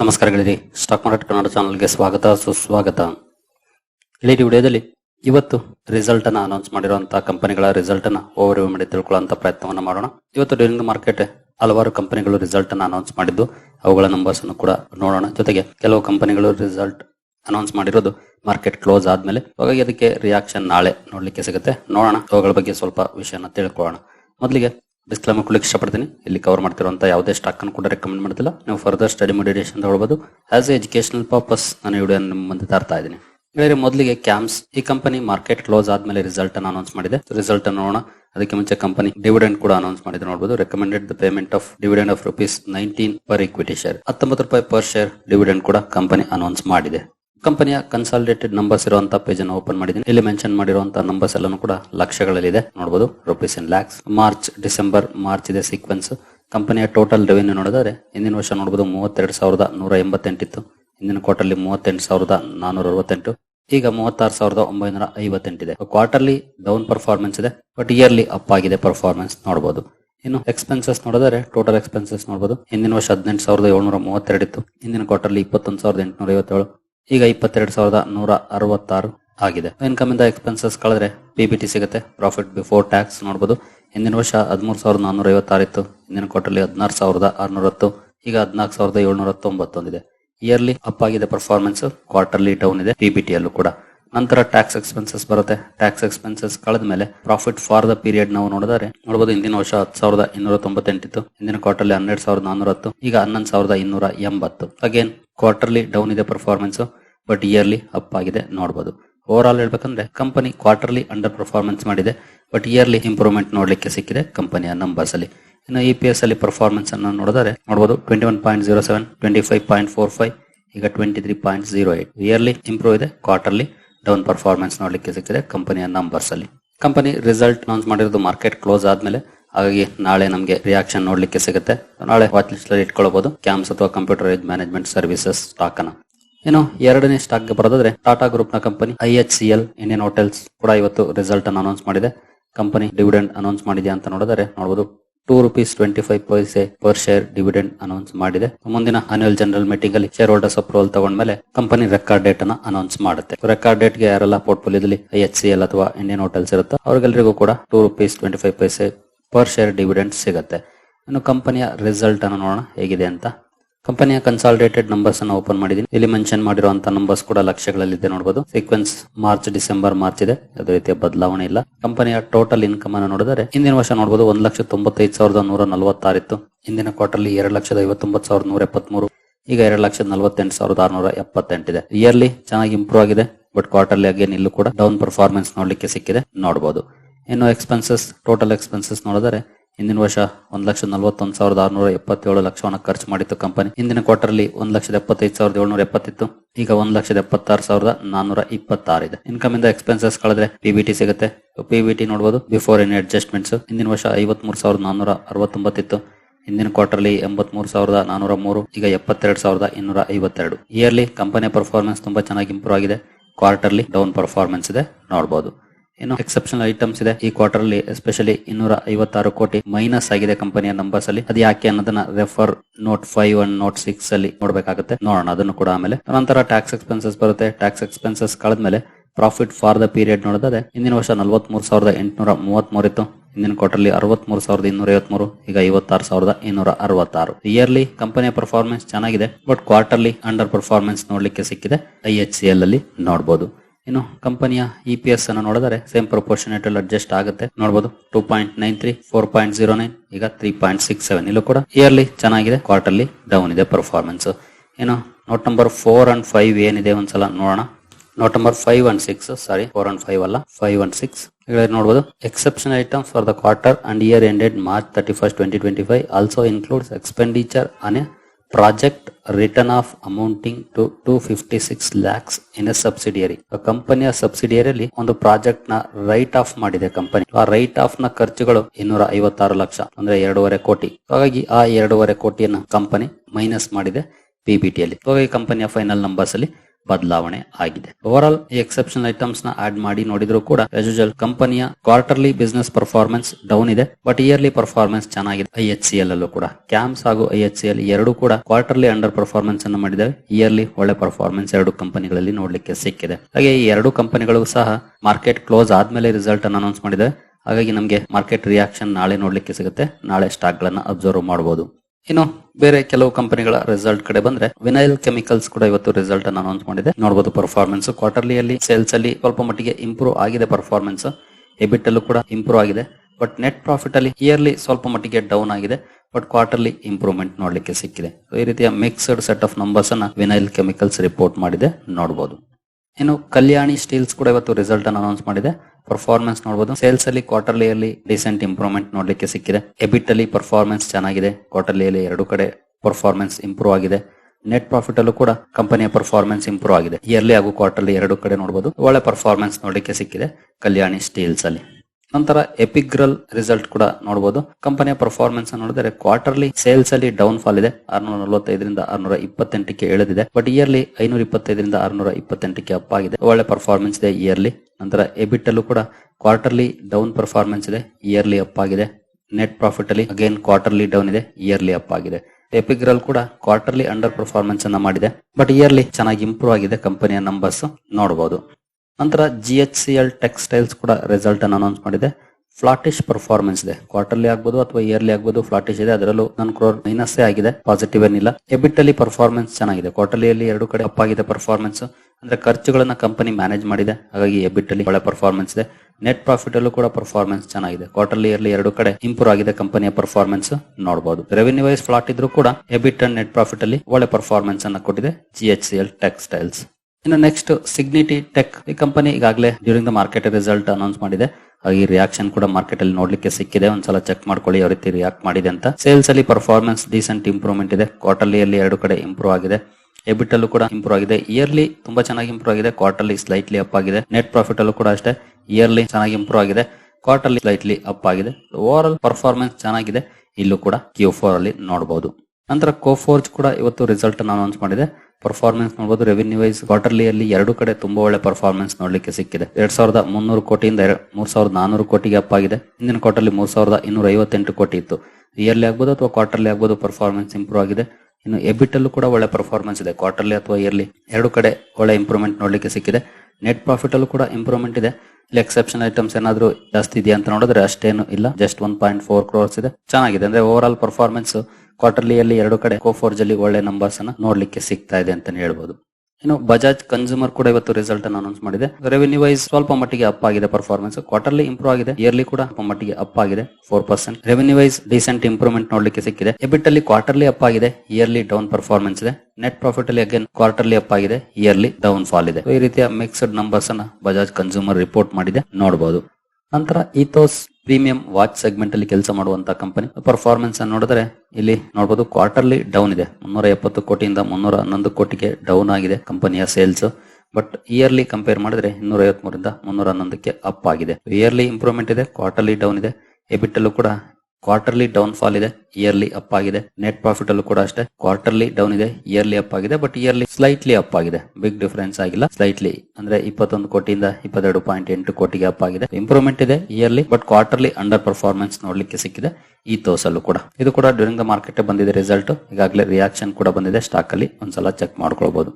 ನಮಸ್ಕಾರಗಳಿರಿ. Stock market Kannada ಚಾನಲ್ಗೆ ಸ್ವಾಗತ, ಸುಸ್ವಾಗತ. ಇಲ್ಲಿ ವಿಡಿಯೋದಲ್ಲಿ ಇವತ್ತು ರಿಸಲ್ಟ್ ಅನ್ನ ಅನೌನ್ಸ್ ಮಾಡಿರುವಂತಹ ಕಂಪನಿಗಳ ರಿಸಲ್ಟ್ ಅನ್ನ ಓವರ್ ಮಾಡಿ ತಿಳ್ಕೊಳ್ಳುವಂತ ಪ್ರಯತ್ನವನ್ನು ಮಾಡೋಣ. ಇವತ್ತು ಡ್ಯೂರಿಂಗ್ ಮಾರ್ಕೆಟ್ ಹಲವಾರು ಕಂಪನಿಗಳು ರಿಸಲ್ಟ್ ಅನ್ನ ಅನೌನ್ಸ್ ಮಾಡಿದ್ದು, ಅವುಗಳ ನಂಬರ್ಸ್ ಅನ್ನು ಕೂಡ ನೋಡೋಣ. ಜೊತೆಗೆ ಕೆಲವು ಕಂಪನಿಗಳು ರಿಸಲ್ಟ್ ಅನೌನ್ಸ್ ಮಾಡಿರೋದು ಮಾರ್ಕೆಟ್ ಕ್ಲೋಸ್ ಆದ್ಮೇಲೆ, ಹಾಗಾಗಿ ಅದಕ್ಕೆ ರಿಯಾಕ್ಷನ್ ನಾಳೆ ನೋಡ್ಲಿಕ್ಕೆ ಸಿಗುತ್ತೆ. ನೋಡೋಣ. ಅವುಗಳ ಬಗ್ಗೆ ಸ್ವಲ್ಪ ವಿಷಯನ ತಿಳ್ಕೊಳ್ಳೋಣ. ಮೊದಲಿಗೆ ಡಿಸ್ಕ್ಲೈಮರ್ ಕೊಡ್ಲಿಕ್ಕೆ ಇಷ್ಟಪಡ್ತೀನಿ. ಇಲ್ಲಿ ಕವರ್ ಮಾಡ್ತಿರುವಂತ ಯಾವುದೇ ಸ್ಟಾಕ್ ಅನ್ನು ಕೂಡ ರೆಕಮೆಂಡ್ ಮಾಡ್ತಿಲ್ಲ. ನೀವು ಫರ್ದರ್ ಸ್ಟಡಿ ಮೆಡಿಟೇಷನ್ ತಗೊಳ್ಬಹುದು ಆಸ್ ಎ ಎಜುಕೇಶನಲ್ ಪರ್ಪಸ್ ನಾನು ವಿಡಿಯೋ ನಿಮ್ಮ ಮುಂದೆ ತರ್ತಾ ಇದ್ದೀನಿ. ಹೇಳಿದ್ರೆ ಮೊದಲಿಗೆ ಕ್ಯಾಮ್ಸ್ ಈ ಕಂಪನಿ ಮಾರ್ಕೆಟ್ ಕ್ಲೋಸ್ ಆದ್ಮೇಲೆ ರಿಸಲ್ಟ್ ಅನ್ನು ಅನೌನ್ಸ್ ಮಾಡಿದೆ. ರಿಸಲ್ಟ್ ಅನ್ನು ನೋಡೋಣ. ಅದಕ್ಕೆ ಮುಂಚೆ ಕಂಪನಿ ಡಿವಿಡೆಂಡ್ ಕೂಡ ಅನೌನ್ಸ್ ಮಾಡಿದೆ ನೋಡಬಹುದು recommended the payment of dividend of rupees nineteen per equity share ಹತ್ತೊಂಬತ್ತು ರೂಪಾಯಿ ಪರ್ ಶೇರ್ ಡಿವಿಡೆಂಡ್ ಕೂಡ ಕಂಪನಿ ಅನೌನ್ಸ್ ಮಾಡಿದೆ. ಕಂಪನಿಯ ಕನ್ಸಾಲಿಡೇಟೆಡ್ ನಂಬರ್ಸ್ ಇರುವಂತಹ ಪೇಜ್ ಅನ್ನು ಓಪನ್ ಮಾಡಿದ್ದೀನಿ. ಇಲ್ಲಿ ಮೆನ್ಷನ್ ಮಾಡಿರುವಂತಹ ನಂಬರ್ಸ್ ಎಲ್ಲಾನು ಕೂಡ ಲಕ್ಷಗಳಲ್ಲಿದೆ ನೋಡಬಹುದು rupees in lakhs March December March ಇದೆ ಸೀಕ್ವೆನ್ಸ್ ಕಂಪನಿಯ ಟೋಟಲ್ ರೆವೆನ್ಯೂ ನೋಡಿದರೆ, ಹಿಂದಿನ ವರ್ಷ ನೋಡಬಹುದು ಮೂವತ್ತೆರಡು ಸಾವಿರದ ನೂರ ಎಂಬತ್ತೆಂಟಿತ್ತು. ಹಿಂದಿನ ಕ್ವಾರ್ಟರ್ಲಿ ಮೂವತ್ತೆಂಟು ಸಾವಿರದ ನಾನೂರ ಅರವತ್ತೆಂಟು. ಈಗ ಮೂವತ್ತಾರು ಸಾವಿರದ ಒಂಬೈನೂರ ಐವತ್ತೆಂಟಿದೆ. ಕ್ವಾರ್ಟರ್ಲಿ ಡೌನ್ ಪರ್ಫಾರ್ಮೆನ್ಸ್ ಇದೆ ಬಟ್ ಇಯರ್ಲಿ ಅಪ್ ಆಗಿದೆ ಪರ್ಫಾರ್ಮೆನ್ಸ್ ನೋಡಬಹುದು ಇನ್ನು ಎಕ್ಸ್ಪೆನ್ಸಸ್ ನೋಡಿದರೆ ಟೋಟಲ್ ಎಕ್ಸ್ಪೆನ್ಸಸ್ ನೋಡಬಹುದು ಹಿಂದಿನ ವರ್ಷ ಹದಿನೆಂಟು ಸಾವಿರದ ಏಳ್ನೂರ ಮೂವತ್ತೆರಡು ಇತ್ತು ಹಿಂದಿನ ಕ್ವಾರ್ಟರ್ಲಿ ಇಪ್ಪತ್ತೊಂದು ಸಾವಿರದ ಎಂಟುನೂರ ಐವತ್ತೇಳು. ಈಗ ಇಪ್ಪತ್ತೆರಡು ಸಾವಿರದ ನೂರ ಅರವತ್ತಾರು ಆಗಿದೆ. ಇನ್ಕಮ್ ಇಂದ ಎಕ್ಸ್ಪೆನ್ಸಸ್ ಕಳೆದ್ರೆ ಪಿಬಿಟಿ ಸಿಗುತ್ತೆ. ಪ್ರಾಫಿಟ್ ಬಿಫೋರ್ ಟ್ಯಾಕ್ಸ್ ನೋಡಬಹುದು ಹಿಂದಿನ ವರ್ಷ ಹದಿಮೂರು ಸಾವಿರದ ನಾನ್ನೂರ ಐವತ್ತಾರು ಇತ್ತು. ಹಿಂದಿನ ಕ್ವಾರ್ಟರ್ಲಿ ಹದಿನಾರು ಸಾವಿರದ ಆರ್ನೂರ ಹತ್ತು ಈಗ ಹದಿನಾಲ್ಕು ಸಾವಿರದ ಏಳ್ನೂರ ತೊಂಬತ್ತೊಂದಿದೆ ಇಯರ್ಲಿ ಅಪ್ ಆಗಿದೆ ಪರ್ಫಾರ್ಮೆನ್ಸ್ ಕ್ವಾರ್ಟರ್ಲಿ ಡೌನ್ ಇದೆ ಪಿಬಿಟಿ ಅಲ್ಲೂ ಕೂಡ. ನಂತರ ಟ್ಯಾಕ್ಸ್ ಎಕ್ಸ್ಪೆನ್ಸಸ್ ಬರುತ್ತೆ. ಟ್ಯಾಕ್ಸ್ ಎಕ್ಸ್ಪೆನ್ಸಸ್ ಕಳೆದ ಮೇಲೆ ಪ್ರಾಫಿಟ್ ಫಾರ್ ದ ಪೀರಿಯಡ್ ನಾವು ನೋಡಿದರೆ ನೋಡಬಹುದು ಹಿಂದಿನ ವರ್ಷ ಹತ್ತು ಸಾವಿರದ ಇನ್ನೂರ ತೊಂಬತ್ತೆಂಟಿತ್ತು, ಹಿಂದಿನ ಕ್ವಾರ್ಟರ್ಲಿ ಹನ್ನೆರಡು ಸಾವಿರದ ನಾನ್ನೂರ ಹತ್ತು ಈಗ ಹನ್ನೊಂದು ಸಾವಿರದ ಇನ್ನೂರ ಎಂಬತ್ತು. ಅಗೇನ್ ಕ್ವಾರ್ಟರ್ಲಿ ಡೌನ್ ಇದೆ ಪರ್ಫಾರ್ಮೆನ್ಸ್ ಬಟ್ ಇಯರ್ಲಿ ಅಪ್ ಆಗಿದೆ ನೋಡಬಹುದು ಓವರ್ ಆಲ್ ಹೇಳ್ಬೇಕಂದ್ರೆ ಕಂಪನಿ ಕ್ವಾರ್ಟರ್ಲಿ ಅಂಡರ್ ಪರ್ಫಾರ್ಮೆನ್ಸ್ ಮಾಡಿದೆ ಬಟ್ ಇಯರ್ಲಿ ಇಂಪ್ರೂವ್ಮೆಂಟ್ ನೋಡಲಿಕ್ಕೆ ಸಿಕ್ಕಿದೆ ಕಂಪನಿಯ ನಂಬರ್ಸ್ ಅಲ್ಲಿ. ಇನ್ನು ಇ ಪಿ ಎಸ್ ಅಲ್ಲಿ ಪರ್ಫಾರ್ಮೆನ್ಸ್ ಅನ್ನು ನೋಡಿದರೆ ನೋಡಬಹುದು twenty one point zero seven twenty five point four five ಈಗ twenty three point zero eight yearly improve ಇದೆ ಕ್ವಾರ್ಟರ್ಲಿ ಡೌನ್ ಪರ್ಫಾರ್ಮೆನ್ಸ್ ನೋಡ್ಲಿಕ್ಕೆ ಸಿಕ್ಕಿದೆ ಕಂಪನಿಯ ನಂಬರ್ಸ್ ಅಲ್ಲಿ. ಕಂಪನಿ ರಿಸಲ್ಟ್ ಅನೌನ್ಸ್ ಮಾಡಿರೋದು ಮಾರ್ಕೆಟ್ ಕ್ಲೋಸ್ ಆದ್ಮೇಲೆ, ಹಾಗಾಗಿ ನಾಳೆ ನಮಗೆ ರಿಯಾಕ್ಷನ್ ನೋಡ್ಲಿಕ್ಕೆ ಸಿಗುತ್ತೆ. ನಾಳೆ ವಾಚ್ ಲಿಸ್ಟ್ ಅಲ್ಲಿ ಇಟ್ಕೊಳ್ಬಹುದು ಕ್ಯಾಮ್ಸ್ ಅಥವಾ computer age management services stock ಅನ್ನ. ಇನ್ನು ಎರಡನೇ ಸ್ಟಾಕ್ಗೆ ಬರೋದಾದ್ರೆ ಟಾಟಾ ಗ್ರೂಪ್ನ company I H C L Indian Hotels ಕೂಡ ಇವತ್ತು ರಿಸಲ್ಟ್ ಅನ್ನು ಅನೌನ್ಸ್ ಮಾಡಿದೆ. ಕಂಪನಿ ಡಿವಿಡೆಂಡ್ ಅನೌನ್ಸ್ ಮಾಡಿದೆ ಅಂತ ನೋಡಿದರೆ ನೋಡಬಹುದು two rupees twenty five paise per share dividend announce ಮಾಡಿದೆ. ಮುಂದಿನ ಅನ್ಯುವಲ್ ಜನರಲ್ ಮೀಟಿಂಗ್ ಅಲ್ಲಿ ಶೇರ್ ಹೋಲ್ಡರ್ಸ್ ಅಪ್ರೂವಲ್ ತಗೊಂಡ್ಮೇಲೆ ಕಂಪನಿ ರೆಕಾರ್ಡ್ ಡೇಟ್ ಅನ್ನ ಅನೌನ್ಸ್ ಮಾಡುತ್ತೆ. ರೆಕಾರ್ಡ್ ಡೇಟ್ಗೆ ಯಾರೆಲ್ಲ ಪೋರ್ಟ್ಫೋಲಿಯೋದಲ್ಲಿ ಎಚ್ ಸಿ ಎಲ್ ಅಥವಾ ಇಂಡಿಯನ್ ಹೋಟೆಲ್ಸ್ ಇರುತ್ತೋ ಅವ್ರಿಗೆಲ್ಲರಿಗೂ ಕೂಡ two rupees twenty five paise per share dividend ಸಿಗುತ್ತೆ. ಇನ್ನು ಕಂಪನಿಯ ರಿಸಲ್ಟ್ ಅನ್ನು ನೋಡೋಣ, ಹೇಗಿದೆ ಅಂತ ಕಂಪನಿಯ ಕನ್ಸಾಲಿಡೇಟೆಡ್ ನಂಬರ್ಸ್ ಅನ್ನು ಓಪನ್ ಮಾಡಿದೀನಿ ಇಲ್ಲಿ ಮೆನ್ಷನ್ ಮಾಡಿರುವಂತಹ ನಂಬರ್ಸ್ ಕೂಡ ಲಕ್ಷಗಳಲ್ಲಿದೆ ನೋಡಬಹುದು ಸೀಕ್ವೆನ್ಸ್ ಮಾರ್ಚ್ ಡಿಸೆಂಬರ್ ಮಾರ್ಚ್ ಇದೆ. ಅದೇ ರೀತಿಯ ಬದಲಾವಣೆ ಇಲ್ಲ. ಕಂಪನಿಯ ಟೋಟಲ್ ಇನ್ಕಮ್ ಅನ್ನು ನೋಡಿದರೆ ಹಿಂದಿನ ವರ್ಷ ನೋಡಬಹುದು ಒಂದ್ ಲಕ್ಷ ತೊಂಬತ್ತೈದು ಸಾವಿರದ ನೂರ ನಲವತ್ತಾರು ಇತ್ತು. ಹಿಂದಿನ ಕ್ವಾರ್ಟರ್ಲಿ ಎರಡು ಲಕ್ಷದ ಐವತ್ತೊಂಬತ್ತು ಸಾವಿರದ ನೂರ ಎಪ್ಪತ್ಮೂರು. ಈಗ ಎರಡು ಲಕ್ಷದ ನಲವತ್ತೆಂಟು ಸಾವಿರದ ಆರ್ನೂರ ಎಪ್ಪತ್ತೆಂಟಿದೆ ಇಯರ್ಲಿ ಚೆನ್ನಾಗಿ ಇಂಪ್ರೂವ್ ಆಗಿದೆ ಬಟ್ ಕ್ವಾರ್ಟರ್ಲಿ ಅಗೇನ್ ಇಲ್ಲೂ ಕೂಡ ಡೌನ್ ಪರ್ಫಾರ್ಮೆನ್ಸ್ ನೋಡಲಿಕ್ಕೆ ಸಿಕ್ಕಿದೆ. ನೋಡಬಹುದು ಇನ್ನು ಎಕ್ಸ್ಪೆನ್ಸಸ್ ಟೋಟಲ್ ಎಕ್ಸ್ಪೆನ್ಸಸ್ ನೋಡಿದರೆ ಹಿಂದಿನ ವರ್ಷ ಒಂದ್ ಲಕ್ಷದ ನಲವತ್ತೊಂದು ಸಾವಿರದ ಆರ್ನೂರ ಎಪ್ಪತ್ತೇಳು ಲಕ್ಷವನ್ನು ಖರ್ಚು ಮಾಡಿತ್ತು ಕಂಪನಿ. ಹಿಂದಿನ ಕ್ವಾರ್ಟರ್ಲಿ ಒಂದ್ ಲಕ್ಷದ ಎಪ್ಪತ್ತೈದು ಸಾವಿರದ ಏಳ್ನೂರ ಎಪ್ಪತ್ತಿತ್ತು ಈಗ ಒಂದ್ ಲಕ್ಷದ ಎಪ್ಪತ್ತಾರು ಸಾವಿರದ ನಾನೂರ ಇಪ್ಪತ್ತಾರು ಇದೆ. ಇನ್ಕಮ್ ಇಂದ ಎಕ್ಸ್ಪೆನ್ಸಸ್ ಕಳೆದ್ರೆ ಪಿಬಿಟಿ ಸಿಗುತ್ತೆ. ಪಿಬಿಟಿ ನೋಡಬಹುದು ಬಿಫೋರ್ ಎನಿ ಅಡ್ಜಸ್ಟ್ಮೆಂಟ್ಸ್ ಹಿಂದಿನ ವರ್ಷ ಐವತ್ಮೂರು ಸಾವಿರದ ನಾನೂರ ಅರವತ್ತೊಂಬತ್ತಿತ್ತು. ಹಿಂದಿನ ಕ್ವಾರ್ಟರ್ಲಿ ಎಂಬತ್ಮೂರು ಸಾವಿರದ ನಾನೂರ ಮೂರು, ಈಗ ಎಪ್ಪತ್ತೆರಡು ಸಾವಿರದ ಇನ್ನೂರ ಐವತ್ತೆರಡು. ಇಯರ್ಲಿ ಕಂಪನಿಯ ಪರ್ಫಾರ್ಮೆನ್ಸ್ ತುಂಬಾ ಚೆನ್ನಾಗಿ ಇಂಪ್ರೂವ್ ಆಗಿದೆ. ಕ್ವಾರ್ಟರ್ಲಿ ಡೌನ್ ಪರ್ಫಾರ್ಮೆನ್ಸ್ ಇದೆ. ನೋಡಬಹುದು ಇನ್ನು ಎಕ್ಸೆಪ್ಷನಲ್ ಐಟಮ್ಸ್ ಇದೆ. ಈ ಕ್ವಾರ್ಟರ್ ಅಲ್ಲಿ ಎಸ್ಪೆಷಲಿ ಇನ್ನೂರ ಐವತ್ತಾರು ಕೋಟಿ ಮೈನಸ್ ಆಗಿದೆ ಕಂಪನಿಯ ನಂಬರ್ಸ್ ಅಲ್ಲಿ. ಅದು ಯಾಕೆ ಅನ್ನೋದನ್ನ refer note five and note six ಅಲ್ಲಿ ನೋಡಬೇಕಾಗುತ್ತೆ. ನೋಡೋಣ, ಅದನ್ನು ಕೂಡ ಆಮೇಲೆ. ನಂತರ ಟ್ಯಾಕ್ಸ್ ಎಕ್ಸ್ಪೆನ್ಸಸ್ ಬರುತ್ತೆ. ಟ್ಯಾಕ್ಸ್ ಎಕ್ಸ್ಪೆನ್ಸಸ್ ಕಳೆದ್ಮೇಲೆ ಪ್ರಾಫಿಟ್ ಫಾರ್ ದ ಪೀರಿಯಡ್ ನೋಡಿದ್ರೆ ಹಿಂದಿನ ವರ್ಷ ನಲವತ್ಮೂರು ಸಾವಿರದ ಎಂಟುನೂರ ಮೂವತ್ಮೂರು ಇತ್ತು. ಹಿಂದಿನ ಕ್ವಾರ್ಟರ್ಲಿ ಅರವತ್ಮೂರು ಸಾವಿರದ ಇನ್ನೂರ ಐವತ್ಮೂರು ಈಗ ಐವತ್ತಾರು ಸಾವಿರದ ಇನ್ನೂರ ಅರವತ್ತಾರು ಇಯರ್ಲಿ ಕಂಪನಿಯ ಪರ್ಫಾರ್ಮೆನ್ಸ್ ಚೆನ್ನಾಗಿದೆ ಬಟ್ ಕ್ವಾರ್ಟರ್ಲಿ ಅಂಡರ್ ಪರ್ಫಾರ್ಮೆನ್ಸ್ ನೋಡ್ಲಿಕ್ಕೆ ಸಿಕ್ಕಿದೆ. ಐ ಎಚ್ ಸಿ ಎಲ್ ಅಲ್ಲಿ ನೋಡಬಹುದು ಇನ್ನು ಕಂಪನಿಯ ಇ ಪಿ ಎಸ್ ಅನ್ನು ನೋಡಿದರೆ ಸೇಮ್ ಪ್ರೊಪೋರ್ಷನೇಟ್ ಅಲ್ಲಿ ಅಡ್ಜಸ್ಟ್ ಆಗುತ್ತೆ. ನೋಡಬಹುದು two point nine three four point zero nine ಈಗ ತ್ರೀ ಪಾಯಿಂಟ್ ಸಿಕ್ಸ್ ಸೆವೆನ್ ಇಲ್ಲೂ ಕೂಡ ಇಯರ್ಲಿ ಚೆನ್ನಾಗಿದೆ ಕ್ವಾರ್ಟರ್ಲಿ ಡೌನ್ ಇದೆ ಪರ್ಫಾರ್ಮೆನ್ಸ್ ಏನು note number four and five ಏನಿದೆ ಒಂದ್ಸಲ ನೋಡೋಣ. Note number five and six sorry four and five ಅಲ್ಲ ಫೈವ್ ಅಂಡ್ ಸಿಕ್ಸ್ ನೋಡಬಹುದು exception items for the quarter and year ended March thirty first twenty twenty five also includes expenditure a of amounting to two fifty six lakhs in a subsidiary. ಕಂಪನಿಯ ಸಬ್ಸಿಡಿಯರಿಯಲ್ಲಿ ಒಂದು ಪ್ರಾಜೆಕ್ಟ್ನ write off ಮಾಡಿದೆ company. ಆ write ಆಫ್ನ ಖರ್ಚುಗಳು ಇನ್ನೂರ ಐವತ್ತಾರು ಲಕ್ಷ, ಅಂದ್ರೆ ಎರಡೂವರೆ ಕೋಟಿ. ಹಾಗಾಗಿ ಆ ಎರಡೂವರೆ ಕೋಟಿಯನ್ನ ಕಂಪನಿ ಮೈನಸ್ ಮಾಡಿದೆ ಪಿಬಿಟಿ ಅಲ್ಲಿ. ಹಾಗಾಗಿ ಕಂಪನಿಯ ಫೈನಲ್ ನಂಬರ್ಸ್ ಅಲ್ಲಿ ಬದಲಾವಣೆ ಆಗಿದೆ. ಓವರ್ ಆಲ್ ಈ ಎಕ್ಸೆಪ್ಷನಲ್ ಐಟಮ್ಸ್ನ ಆಡ್ ಮಾಡಿ ನೋಡಿದ್ರು ಕೂಡ ಯೂಶಲ್ ಕಂಪನಿಯ ಕ್ವಾರ್ಟರ್ಲಿ ಬಿಸ್ನೆಸ್ ಪರ್ಫಾರ್ಮೆನ್ಸ್ ಡೌನ್ ಇದೆ ಬಟ್ ಇಯರ್ಲಿ ಪರ್ಫಾರ್ಮೆನ್ಸ್ ಚೆನ್ನಾಗಿದೆ. ಐ ಎಚ್ ಸಿ ಎಲ್ ಅಲ್ಲೂ ಕೂಡ. ಕ್ಯಾಮ್ಸ್ ಹಾಗೂ ಐ ಎಚ್ ಸಿ ಎಲ್ ಎರಡು ಕೂಡ ಕ್ವಾರ್ಟರ್ಲಿ ಅಂಡರ್ ಪರ್ಫಾರ್ಮೆನ್ಸ್ ಅನ್ನು ಮಾಡಿದ್ದಾರೆ ಇಯರ್ಲಿ ಒಳ್ಳೆ ಪರ್ಫಾರ್ಮೆನ್ಸ್ ಎರಡು ಕಂಪನಿಗಳಲ್ಲಿ ನೋಡ್ಲಿಕ್ಕೆ ಸಿಕ್ಕಿದೆ. ಹಾಗೆ ಈ ಎರಡು ಕಂಪನಿಗಳು ಸಹ ಮಾರ್ಕೆಟ್ ಕ್ಲೋಸ್ ಆದ್ಮೇಲೆ ರಿಸಲ್ಟ್ ಅನ್ನು ಅನೌನ್ಸ್ ಮಾಡಿದೆ ಹಾಗಾಗಿ ನಮಗೆ ಮಾರ್ಕೆಟ್ ರಿಯಾಕ್ಷನ್ ನಾಳೆ ನೋಡ್ಲಿಕ್ಕೆ ಸಿಗುತ್ತೆ. ನಾಳೆ ಸ್ಟಾಕ್ ಗಳನ್ನ ಅಬ್ಸರ್ವ್ ಮಾಡಬಹುದು ಇನ್ನು ಬೇರೆ ಕೆಲವು ಕಂಪನಿಗಳ ರಿಸಲ್ಟ್ ಕಡೆ ಬಂದ್ರೆ ವಿನೈಲ್ ಕೆಮಿಕಲ್ಸ್ ಕೂಡ ಇವತ್ತು ರಿಸಲ್ಟ್ ಅನ್ನು ಅನೌನ್ಸ್ ಮಾಡಿದೆ. ನೋಡಬಹುದು ಪರ್ಫಾರ್ಮೆನ್ಸ್ ಕ್ವಾರ್ಟರ್ಲಿಯಲ್ಲಿ ಸೇಲ್ಸ್ ಅಲ್ಲಿ ಸ್ವಲ್ಪ ಮಟ್ಟಿಗೆ ಇಂಪ್ರೂವ್ ಆಗಿದೆ ಪರ್ಫಾರ್ಮೆನ್ಸ್ ಎಬಿಟ್ ಅಲ್ಲೂ ಕೂಡ ಇಂಪ್ರೂವ್ ಆಗಿದೆ. ಬಟ್ ನೆಟ್ ಪ್ರಾಫಿಟ್ ಅಲ್ಲಿ ಇಯರ್ಲಿ ಸ್ವಲ್ಪ ಮಟ್ಟಿಗೆ ಡೌನ್ ಆಗಿದೆ. ಬಟ್ ಕ್ವಾರ್ಟರ್ಲಿ ಇಂಪ್ರೂವ್ಮೆಂಟ್ ನೋಡ್ಲಿಕ್ಕೆ ಸಿಕ್ಕಿದೆ. ಈ ರೀತಿಯ ಮಿಕ್ಸ್ಡ್ ಸೆಟ್ ಆಫ್ ನಂಬರ್ಸ್ ಅನ್ನ ವಿನೈಲ್ ಕೆಮಿಕಲ್ಸ್ ರಿಪೋರ್ಟ್ ಮಾಡಿದೆ. ನೋಡಬಹುದು ಇನ್ನು ಕಲ್ಯಾಣಿ ಸ್ಟೀಲ್ಸ್ ಕೂಡ ಇವತ್ತು ರಿಸಲ್ಟ್ ಅನ್ನು ಅನೌನ್ಸ್ ಮಾಡಿದೆ. ಪರ್ಫಾರ್ಮೆನ್ಸ್ ನೋಡಬಹುದು ಸೇಲ್ಸ್ ಅಲ್ಲಿ ಕ್ವಾರ್ಟರ್ಲಿ ಅಲ್ಲಿ ರೀಸೆಂಟ್ ಇಂಪ್ರೂವ್ಮೆಂಟ್ ನೋಡ್ಲಿಕ್ಕೆ ಸಿಕ್ಕಿದೆ. ಎಬಿಟ್ ಅಲ್ಲಿ ಪರ್ಫಾರ್ಮೆನ್ಸ್ ಚೆನ್ನಾಗಿದೆ. ಕ್ವಾರ್ಟರ್ಲಿ ಅಲ್ಲಿ ಎರಡು ಕಡೆ ಪರ್ಫಾರ್ಮೆನ್ಸ್ ಇಂಪ್ರೂವ್ ಆಗಿದೆ. ನೆಟ್ ಪ್ರಾಫಿಟ್ ಅಲ್ಲೂ ಕೂಡ ಕಂಪನಿಯ ಪರ್ಫಾರ್ಮೆನ್ಸ್ ಇಂಪ್ರೂವ್ ಆಗಿದೆ. ಇಯರ್ಲಿ ಹಾಗೂ ಕ್ವಾರ್ಟರ್ಲಿ ಎರಡು ಕಡೆ ನೋಡಬಹುದು ಒಳ್ಳೆ ಪರ್ಫಾರ್ಮೆನ್ಸ್ ನೋಡ್ಲಿಕ್ಕೆ ಸಿಕ್ಕಿದೆ ಕಲ್ಯಾಣಿ ಸ್ಟೀಲ್ಸ್ ಅಲ್ಲಿ. ನಂತರ ಎಪಿಗ್ರಲ್ ರಿಸಲ್ಟ್ ಕೂಡ ನೋಡಬಹುದು ಕಂಪನಿಯ ಪರ್ಫಾರ್ಮೆನ್ಸ್ ನೋಡಿದರೆ ಕ್ವಾರ್ಟರ್ಲಿ ಸೇಲ್ಸ್ ಅಲ್ಲಿ ಡೌನ್ ಫಾಲ್ ಇದೆ. ಆರ್ನೂರ ನಲವತ್ತೈದರಿಂದ ಆರ್ನೂರ ಇಪ್ಪತ್ತೆಂಟಕ್ಕೆ ಇಳಿದಿದೆ. ಬಟ್ ಇಯರ್ಲಿ ಐನೂರ ಇಪ್ಪತ್ತೈದರಿಂದ ಆರ್ನೂರ ಇಪ್ಪತ್ತೆಂಟಕ್ಕೆ ಅಪ್ ಆಗಿದೆ. ಒಳ್ಳೆ ಪರ್ಫಾರ್ಮೆನ್ಸ್ ಇದೆ ಇಯರ್ಲಿ ನಂತರ ಎಬಿಟ್ ಅಲ್ಲೂ ಕೂಡ ಕ್ವಾರ್ಟರ್ಲಿ ಡೌನ್ ಪರ್ಫಾರ್ಮೆನ್ಸ್ ಇದೆ. ಇಯರ್ಲಿ ಅಪ್ ಆಗಿದೆ. ನೆಟ್ ಪ್ರಾಫಿಟ್ ಅಲ್ಲಿ ಅಗೇನ್ ಕ್ವಾರ್ಟರ್ಲಿ ಡೌನ್ ಇದೆ. ಇಯರ್ಲಿ ಅಪ್ ಆಗಿದೆ. ಎಪಿಗ್ರಲ್ ಕೂಡ ಕ್ವಾರ್ಟರ್ಲಿ ಅಂಡರ್ ಪರ್ಫಾರ್ಮೆನ್ಸ್ ಅನ್ನ ಮಾಡಿದೆ. ಬಟ್ ಇಯರ್ಲಿ ಚೆನ್ನಾಗಿ ಇಂಪ್ರೂವ್ ಆಗಿದೆ ಕಂಪನಿಯ ನಂಬರ್ಸ್ ನೋಡಬಹುದು ನಂತರ G H C L textiles ಕೂಡ ರಿಸಲ್ಟ್ ಅನ್ನು ಅನೌನ್ಸ್ ಮಾಡಿದೆ. ಫ್ಲಾಟಿಶ್ ಪರ್ಫಾರ್ಮೆನ್ಸ್ ಇದೆ. ಕ್ವಾರ್ಟರ್ಲಿ ಆಗ್ಬೋದು ಅಥವಾ ಇಯರ್ಲಿ ಆಗ್ಬೋದು ಫ್ಲಾಟಿಶ್ ಇದೆ. ಅದರಲ್ಲೂ ನನ್ ಕ್ರೋರ್ ಮೈನಸ್ ಆಗಿದೆ. ಪಾಸಿಟಿವ್ ಏನಿಲ್ಲ. ಎಬಿಟ್ ಅಲ್ಲಿ ಪರ್ಫಾರ್ಮೆನ್ಸ್ ಚೆನ್ನಾಗಿದೆ. ಕ್ವಾರ್ಟರ್ಲಿಯಲ್ಲಿ ಎರಡು ಕಡೆ ಅಪ್ ಆಗಿದೆ ಪರ್ಫಾರ್ಮೆನ್ಸ್ ಅಂದ್ರೆ ಖರ್ಚುಗಳನ್ನ ಕಂಪನಿ ಮ್ಯಾನೇಜ್ ಮಾಡಿದೆ. ಹಾಗಾಗಿ ಎಬಿಟ್ ಅಲ್ಲಿ ಒಳ್ಳೆ ಪರ್ಫಾರ್ಮೆನ್ಸ್ ಇದೆ. ನೆಟ್ ಪ್ರಾಫಿಟ್ ಅಲ್ಲೂ ಕೂಡ ಪರ್ಫಾರ್ಮೆನ್ಸ್ ಚೆನ್ನಾಗಿದೆ. ಕ್ವಾರ್ಟರ್ಲಿ ಇಯರ್ಲಿ ಎರಡು ಕಡೆ ಇಂಪ್ರೂವ್ ಆಗಿದೆ ಕಂಪನಿಯ ಪರ್ಫಾರ್ಮೆನ್ಸ್ ನೋಡಬಹುದು ರೆವೆನ್ಯೂ ವೈಸ್ ಫ್ಲಾಟ್ ಇದ್ರೂ ಕೂಡ ಎಬಿಟ್ ಅಂಡ್ ನೆಟ್ ಪ್ರಾಫಿಟ್ ಅಲ್ಲಿ ಒಳ್ಳೆ ಪರ್ಫಾರ್ಮೆನ್ಸ್ ಅನ್ನ ಕೊಟ್ಟಿದೆ G H C L textiles ಇನ್ನು ನೆಕ್ಸ್ಟ್ ಸಿಗ್ನಿಟಿ ಟೆಕ್ ಈ ಕಂಪನಿ ಈಗಾಗಲೇ during the market result announce ಮಾಡಿದೆ. ಹಾಗೆ ರಿಯಾಕ್ಷನ್ ಕೂಡ ಮಾರ್ಕೆಟ್ ಅಲ್ಲಿ ನೋಡ್ಲಿಕ್ಕೆ ಸಿಕ್ಕಿದೆ. ಒಂದ್ಸಲ ಚೆಕ್ ಮಾಡ್ಕೊಳ್ಳಿ, ಯಾವ ರೀತಿ ರಿಯಾಕ್ಟ್ ಮಾಡಿದೆ ಅಂತ. ಸೇಲ್ಸ್ ಅಲ್ಲಿ ಪರ್ಫಾರ್ಮೆನ್ಸ್ ಡೀಸೆಂಟ್ ಇಂಪ್ರೂವ್ಮೆಂಟ್ ಇದೆ. ಕ್ವಾರ್ಟರ್ಲಿಯಲ್ಲಿ ಎರಡು ಕಡೆ ಇಂಪ್ರೂವ್ ಆಗಿದೆ. ಎಬಿಟ್ ಅಲ್ಲೂ ಕೂಡ ಇಂಪ್ರೂವ್ ಆಗಿದೆ. ಇಯರ್ಲಿ ತುಂಬಾ ಚೆನ್ನಾಗಿ ಇಂಪ್ರೂವ್ ಆಗಿದೆ. ಕ್ವಾರ್ಟರ್ಲಿ ಸ್ಲೈಟ್ಲಿ ಅಪ್ ಆಗಿದೆ. ನೆಟ್ ಪ್ರಾಫಿಟ್ ಅಲ್ಲೂ ಕೂಡ ಅಷ್ಟೇ. ಇಯರ್ಲಿ ಚೆನ್ನಾಗಿ ಇಂಪ್ರೂವ್ ಆಗಿದೆ. ಕ್ವಾರ್ಟರ್ಲಿ ಸ್ಲೈಟ್ಲಿ ಅಪ್ ಆಗಿದೆ. ಓವರ್ ಆಲ್ ಪರ್ಫಾರ್ಮೆನ್ಸ್ ಚೆನ್ನಾಗಿದೆ. ಇಲ್ಲೂ ಕೂಡ ಕ್ಯೂ ಫೋರ್ ಅಲ್ಲಿ ನೋಡಬಹುದು ನಂತರ ಕೋಫೋರ್ಜ್ ಕೂಡ ಇವತ್ತು ರಿಸಲ್ಟ್ ಅನ್ನು ಅನೌನ್ಸ್ ಮಾಡಿದೆ. ಪರ್ಫಾರ್ಮೆನ್ಸ್ ನೋಡಬಹುದು ರೆವಿನ್ಯೂ ವೈಸ್ ಕ್ವಾರ್ಟರ್ಲಿಯಲ್ಲಿ ಎರಡು ಕಡೆ ತುಂಬಾ ಒಳ್ಳೆ ಪರ್ಫಾರ್ಮೆನ್ಸ್ ನೋಡ್ಲಿಕ್ಕೆ ಸಿಕ್ಕಿದೆ. ಎರಡ್ ಸಾವಿರದ ಮುನ್ನೂರು ಕೋಟಿಯಿಂದ ಮೂರ್ ಸಾವಿರದ ನಾನೂರು ಕೋಟಿಗೆ ಅಪ್ ಆಗಿದೆ. ಹಿಂದಿನ ಕ್ವಾರ್ಟರ್ಲಿ ಮೂರ್ ಸಾವಿರದ ಇನ್ನೂರ ಐವತ್ತೆಂಟು ಕೋಟಿ ಇತ್ತು. ಇಯರ್ಲಿ ಆಗ್ಬೋದು ಅಥವಾ ಕ್ವಾರ್ಟರ್ಲಿ ಆಗ್ಬೋದು ಪರ್ಫಾರ್ಮೆನ್ಸ್ ಇಂಪ್ರೂವ್ ಆಗಿದೆ. ಇನ್ನು ಎಬಿಟ್ ಅಲ್ಲೂ ಕೂಡ ಒಳ್ಳೆ ಪರ್ಫಾರ್ಮೆನ್ಸ್ ಇದೆ. ಕ್ವಾರ್ಟರ್ಲಿ ಅಥವಾ ಇಯರ್ಲಿ ಎರಡು ಕಡೆ ಒಳ್ಳೆ ಇಂಪ್ರೂವ್ಮೆಂಟ್ ನೋಡ್ಲಿಕ್ಕೆ ಸಿಕ್ಕಿದೆ. ನೆಟ್ ಪ್ರಾಫಿಟ್ ಅಲ್ಲೂ ಕೂಡ ಇಂಪ್ರೂವ್ಮೆಂಟ್ ಇದೆ. ಇಲ್ಲಿ ಎಕ್ಸೆಪ್ಷನ್ ಐಟಮ್ಸ್ ಏನಾದರೂ ಜಾಸ್ತಿ ಇದೆಯಾ ಅಂತ ನೋಡಿದ್ರೆ ಅಷ್ಟೇನು ಇಲ್ಲ. Just one point four crores ಇದೆ. ಚೆನ್ನಾಗಿದೆ. ಅಂದ್ರೆ ಓವರ್ ಆಲ್ ಪರ್ಫಾರ್ಮೆನ್ಸ್ ಕ್ವಾರ್ಟರ್ಲಿಯಲ್ಲಿ ಎರಡು ಕಡೆ ಕೋಫೋರ್ಜ್ ಅಲ್ಲಿ ಒಳ್ಳೆ ನಂಬರ್ಸ್ ಅನ್ನ ನೋಡ್ಲಿಕ್ಕೆ ಸಿಗ್ತಾ ಇದೆ ಅಂತ ಹೇಳ್ಬೋದು. ಇನ್ನು ಬಜಾಜ್ ಕನ್ಸ್ಯೂಮರ್ ಕೂಡ ಇವತ್ತು ರಿಸಲ್ಟ್ ಅನ್ನು ಅನೌನ್ಸ್ ಮಾಡಿದೆ. ರೆವೆನ್ಯೂ ವೈಸ್ ಸ್ವಲ್ಪ ಮಟ್ಟಿಗೆ ಅಪ್ ಆಗಿದೆ ಪರ್ಫಾರ್ಮೆನ್ಸ್ ಕ್ವಾರ್ಟರ್ಲಿ ಇಂಪ್ರೂವ್ ಆಗಿದೆ. ಇಯರ್ಲಿ ಕೂಡ ಮಟ್ಟಿಗೆ ಅಪ್ ಆಗಿದೆ. Four percent revenue wise decent improvement ನೋಡ್ಲಿಕ್ಕೆ ಸಿಕ್ಕಿದೆ. ಎಬಿಟ್ ಅಲ್ಲಿ ಕ್ವಾರ್ಟರ್ಲಿ ಅಪ್ ಆಗಿದೆ. ಇಯರ್ಲಿ ಡೌನ್ ಪರ್ಫಾರ್ಮೆನ್ಸ್ ಇದೆ. ನೆಟ್ ಪ್ರಾಫಿಟ್ ಅಲ್ಲಿ ಅಗೇನ್ ಕ್ವಾರ್ಟರ್ಲಿ ಅಪ್ ಆಗಿದೆ. ಇಯರ್ಲಿ ಡೌನ್ ಫಾಲ್ ಇದೆ ಈ ರೀತಿಯ ಮಿಕ್ಸ್ಡ್ ನಂಬರ್ಸ್ ಅನ್ನ ಬಜಾಜ್ ಕನ್ಸ್ಯೂಮರ್ ರಿಪೋರ್ಟ್ ಮಾಡಿದೆ. ನೋಡಬಹುದು ನಂತರ ಈಥೋಸ್ ಪ್ರೀಮಿಯಂ ವಾಚ್ ಸೆಗ್ಮೆಂಟ್ ಅಲ್ಲಿ ಕೆಲಸ ಮಾಡುವಂತ ಕಂಪನಿ ಪರ್ಫಾರ್ಮೆನ್ಸ್ ಅನ್ನು ನೋಡಿದ್ರೆ ಇಲ್ಲಿ ನೋಡಬಹುದು ಕ್ವಾರ್ಟರ್ಲಿ ಡೌನ್ ಇದೆ. ಮುನ್ನೂರ ಎಪ್ಪತ್ತು ಕೋಟಿಯಿಂದ ಮುನ್ನೂರ ಹನ್ನೊಂದು ಕೋಟಿಗೆ ಡೌನ್ ಆಗಿದೆ ಕಂಪನಿಯ ಸೇಲ್ಸ್ ಬಟ್ ಇಯರ್ಲಿ ಕಂಪೇರ್ ಮಾಡಿದ್ರೆ ಇನ್ನೂರ ಐವತ್ಮೂರಿಂದ ಮುನ್ನೂರ ಹನ್ನೊಂದಕ್ಕೆ ಅಪ್ ಆಗಿದೆ. ಇಯರ್ಲಿ ಇಂಪ್ರೂವ್ಮೆಂಟ್ ಇದೆ ಕ್ವಾರ್ಟರ್ಲಿ ಡೌನ್ ಇದೆ. ಎಬಿಟ್ ಅಲ್ಲೂ ಕೂಡ ಕ್ವಾರ್ಟರ್ಲಿ ಡೌನ್ ಫಾಲ್ ಇದೆ ಇಯರ್ಲಿ ಅಪ್ ಆಗಿದೆ. ನೆಟ್ ಪ್ರಾಫಿಟ್ ಅಲ್ಲೂ ಕೂಡ ಅಷ್ಟೇ. ಕ್ವಾರ್ಟರ್ಲಿ ಡೌನ್ ಇದೆ ಇಯರ್ಲಿ ಅಪ್ ಆಗಿದೆ ಬಟ್ ಇಯರ್ಲಿ ಸ್ಲೈಟ್ಲಿ ಅಪ್ ಆಗಿದೆ. ಬಿಗ್ ಡಿಫರೆನ್ಸ್ ಆಗಿಲ್ಲ ಸ್ಲೈಟ್ಲಿ ಅಂದ್ರೆ ಇಪ್ಪತ್ತೊಂದು ಕೋಟಿಯಿಂದ ಇಪ್ಪತ್ತೆರಡು ಪಾಯಿಂಟ್ ಎಂಟು ಕೋಟಿಗೆ ಅಪ್ ಆಗಿದೆ. ಇಂಪ್ರೂವ್ಮೆಂಟ್ ಇದೆ yearly but quarterly under performance ನೋಡ್ಲಿಕ್ಕೆ ಸಿಕ್ಕಿದೆ ಈ ತೋಸಲ್ಲೂ ಕೂಡ. ಇದು ಕೂಡ ಡ್ಯೂರಿಂಗ್ ದ ಮಾರ್ಕೆಟ್ ಬಂದಿದೆ ರಿಸಲ್ಟ್ ಈಗಾಗಲೇ ರಿಯಾಕ್ಷನ್ ಕೂಡ ಬಂದಿದೆ ಸ್ಟಾಕ್ ಅಲ್ಲಿ. ಒಂದ್ಸಲ ಚೆಕ್ ಮಾಡ್ಕೊಳ್ಬಹುದು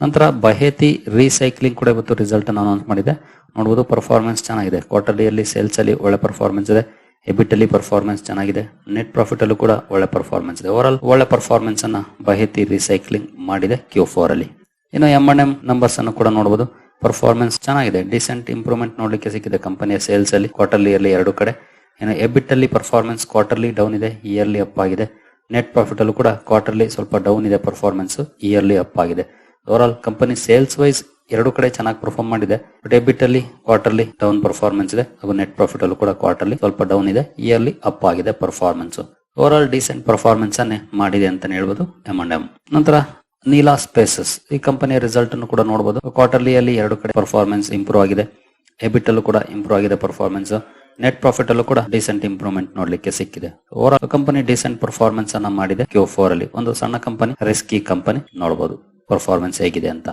ನಂತರ ಬಹೇತಿ ರೀಸೈಕ್ಲಿಂಗ್ ಕೂಡ ಇವತ್ತು ರಿಸಲ್ಟ್ ಅನ್ನು ಅನೌನ್ಸ್ ಮಾಡಿದೆ. ನೋಡಬಹುದು ಪರ್ಫಾರ್ಮೆನ್ಸ್ ಚೆನ್ನಾಗಿದೆ. ಕ್ವಾರ್ಟರ್ಲಿಯಲ್ಲಿ ಸೇಲ್ಸ್ ಅಲ್ಲಿ ಒಳ್ಳೆ ಪರ್ಫಾರ್ಮೆನ್ಸ್ ಇದೆ. ಎಬಿಟ್ ಅಲ್ಲಿ ಪರ್ಫಾರ್ಮೆನ್ಸ್ ಚೆನ್ನಾಗಿದೆ. ನೆಟ್ ಪ್ರಾಫಿಟ್ ಅಲ್ಲೂ ಕೂಡ ಒಳ್ಳೆ ಪರ್ಫಾರ್ಮೆನ್ಸ್ ಇದೆ. ಓವರ್ ಒಳ್ಳೆ ಪರ್ಫಾರ್ಮೆನ್ಸ್ ಅನ್ನ ಬಹಿತಿ ರಿಸೈಕ್ಲಿಂಗ್ ಮಾಡಿದೆ ಕ್ಯೂ ಫೋರ್ ಅಲ್ಲಿ. ಇನ್ನು ಎಂ ಅಂಡ್ ಎಂ ನಂಬರ್ಸ್ ಅನ್ನು ಕೂಡ ನೋಡಬಹುದು ಪರ್ಫಾರ್ಮೆನ್ಸ್ ಚೆನ್ನಾಗಿದೆ. ಡಿಸೆಂಟ್ ಇಂಪ್ರೂವ್ಮೆಂಟ್ ನೋಡ್ಲಿಕ್ಕೆ ಸಿಕ್ಕಿದೆ ಕಂಪನಿಯ ಸೇಲ್ಸ್ ಅಲ್ಲಿ ಕ್ವಾರ್ಟರ್ಲಿ ಅಲ್ಲಿ ಎರಡು ಕಡೆ. ಇನ್ನು ಎಬಿಟ್ ಅಲ್ಲಿ ಪರ್ಫಾರ್ಮೆನ್ಸ್ ಕ್ವಾರ್ಟರ್ಲಿ ಡೌನ್ ಇದೆ ಇಯರ್ಲಿ ಅಪ್ ಆಗಿದೆ. ನೆಟ್ ಪ್ರಾಫಿಟ್ ಅಲ್ಲೂ ಕೂಡ ಕ್ವಾರ್ಟರ್ಲಿ ಸ್ವಲ್ಪ ಡೌನ್ ಇದೆ ಪರ್ಫಾರ್ಮೆನ್ಸ್ ಇಯರ್ಲಿ ಅಪ್ ಆಗಿದೆ. Over all company sales wise ಎರಡು ಕಡೆ ಚೆನ್ನಾಗಿ ಪರ್ಫಾರ್ಮ್ ಮಾಡಿದೆ. ಬಟ್ ಅಲ್ಲಿ ಕ್ವಾರ್ಟರ್ಲಿ ಡೌನ್ ಪರ್ಫಾರ್ಮೆನ್ಸ್ ಇದೆ. ಹಾಗೂ ನೆಟ್ ಪ್ರಾಫಿಟ್ ಅಲ್ಲೂ ಕೂಡ ಕ್ವಾರ್ಟರ್ಲಿ ಸ್ವಲ್ಪ ಡೌನ್ ಇದೆ. ಇಯರ್ಲಿ ಅಪ್ ಆಗಿದೆ performance over all decent performance ಅನ್ನೇ ಮಾಡಿದೆ ಅಂತ ಹೇಳ್ಬೋದು ಎಂ ಅಂಡ್ ಎಂ ನಂತರ ನೀಲಾ ಸ್ಪೇಸಸ್ ಈ ಕಂಪನಿಯ ರಿಸಲ್ಟ್ ಅನ್ನು ಕೂಡ ನೋಡಬಹುದು ಕ್ವಾರ್ಟರ್ಲಿ ಅಲ್ಲಿ ಎರಡು ಕಡೆ ಪರ್ಫಾರ್ಮೆನ್ಸ್ ಇಂಪ್ರೂವ್ ಆಗಿದೆ. ಎಬಿಟ್ ಅಲ್ಲೂ ಕೂಡ ಇಂಪ್ರೂವ್ ಆಗಿದೆ ಪರ್ಫಾರ್ಮೆನ್ಸ್ ನೆಟ್ ಪ್ರಾಫಿಟ್ ಅಲ್ಲೂ ಕೂಡ ಡಿಸೆಂಟ್ ಇಂಪ್ರೂವ್ಮೆಂಟ್ ನೋಡ್ಲಿಕ್ಕೆ ಸಿಕ್ಕಿದೆ. Over all company decent performance ಅನ್ನ ಮಾಡಿದೆ ಕ್ಯೂ ಫೋರ್ ಅಲ್ಲಿ. ಒಂದು ಸಣ್ಣ ಕಂಪನಿ ರಿಸ್ಕಿ ಕಂಪನಿ ನೋಡಬಹುದು ಪರ್ಫಾರ್ಮೆನ್ಸ್ ಹೇಗಿದೆ ಅಂತ.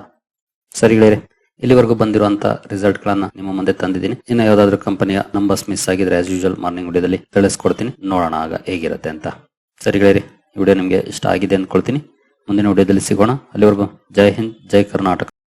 ಸರಿ ಗೆಳೆಯರೆ, ಇಲ್ಲಿವರೆಗೂ ಬಂದಿರುವಂತ ರಿಸಲ್ಟ್ ಗಳನ್ನ ನಿಮ್ಮ ಮುಂದೆ ತಂದಿದ್ದೀನಿ. ಇನ್ನು ಯಾವ್ದಾದ್ರು ಕಂಪನಿಯ ನಂಬರ್ಸ್ ಮಿಸ್ ಆಗಿದ್ರೆ ಆಸ್ ಯೂಶುವಲ್ ಮಾರ್ನಿಂಗ್ ವಿಡಿಯೋದಲ್ಲಿ ತಿಳಿಸ್ಕೊಡ್ತೀನಿ. ನೋಡೋಣ ಆಗ ಹೇಗಿರುತ್ತೆ ಅಂತ. ಸರಿ ಗೆಳೆಯರೆ ವಿಡಿಯೋ ನಿಮಗೆ ಇಷ್ಟ ಆಗಿದೆ ಅಂದ್ಕೊಳ್ತೀನಿ. ಮುಂದಿನ ವಿಡಿಯೋದಲ್ಲಿ ಸಿಗೋಣ. ಅಲ್ಲಿವರೆಗೂ ಜೈ ಹಿಂದ್, ಜೈ ಕರ್ನಾಟಕ.